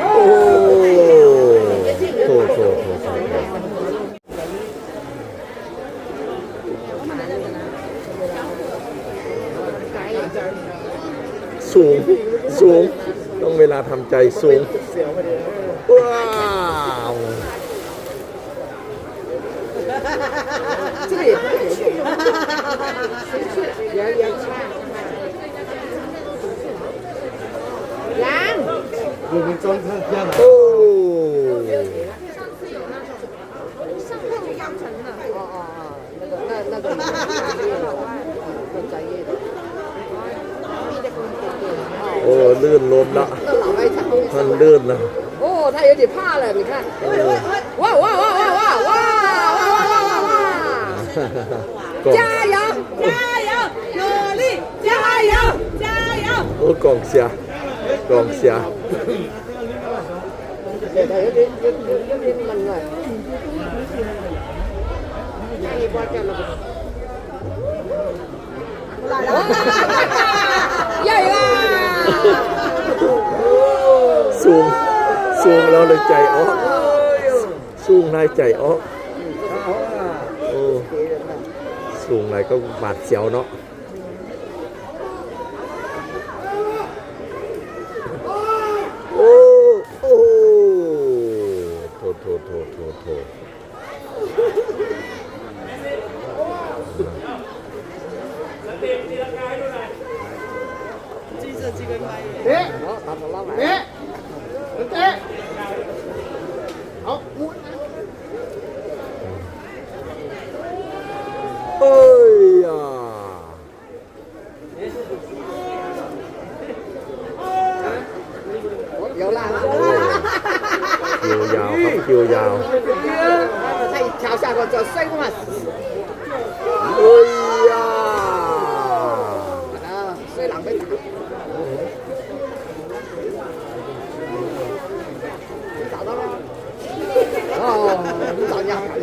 โอ้โถโถโถโถสูง สูง ต้องเวลาทำใจสูง ว้าว 这个也不可以用，圆 我们装上这样 โอ้ 哦哦哦，那个那那个很专业的。 โอ้ลื่นล้มละ 那老外才会 มัน 上。 ลื่นละ 哦，他有点怕了，你看。哇哇哇哇哇哇哇哇哇哇哇！ กล่อง 加油！加油，努力，加油，加油！ โอ้กล่องเสียกล่ องเสียใหญ่ว่ะสูงสูงเราเลยใจออสูงนายใจออโอ้สูงนายก็บาดเสียวเนาะ Té. Té. Đừng té. Đó, mũi. Ôi à. Vô la chiều vào không chiều vào. Thầy chào sao còn chờ xoay quá mà. Ôi.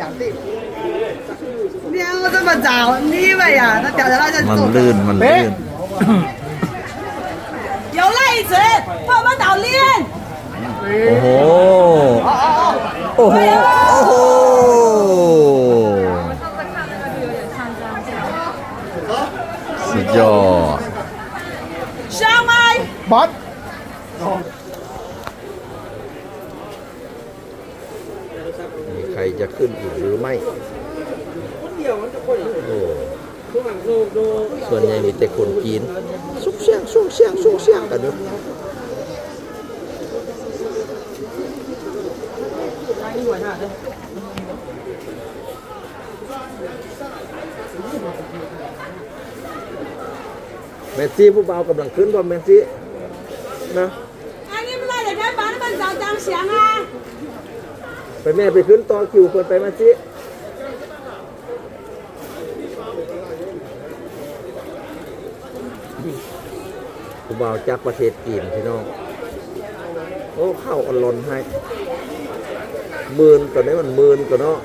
两两地。撩这么早，你以为呀？他掉在那就 มัน 走 ลื่น มันลื่น 有赖子，帮我们导练。 โอ้โห โอ้โห โอ้โห สุดยอด 上麦，满， มีใค รจะขึ้นอีกหรือไม่ส่วนใหญ่มีแต่คนจีนสุกเสียงสุกเสียงสุกเสียงกันอยู่เมซี่ผู้เบากำลังขึ้นว่าเมซี่นะอันนี้ไม่ได้เลยแค่บ้านมันจะจังเสียงอะ ไปแม่ไปขึ้นต่อคิวเปิดไปมาสิผู้บ่าวจากประเทศจีนพี่น้อง โอ้เข้าอลอนให้มื่นอนนี้มันมื่นกันเนาะ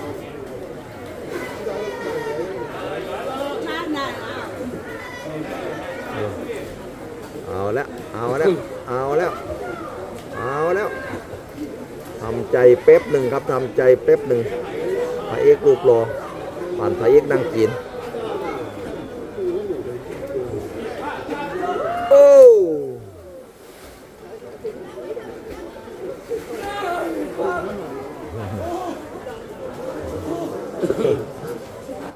เอาแล้ว เอาแล้ว เอาแล้ว เอาแล้ว ทำใจเป๊บหนึ่งครับทำใจเป๊บหนึ่งพระเอกรูปรอผ่านพระเอกนั่งกินโอ้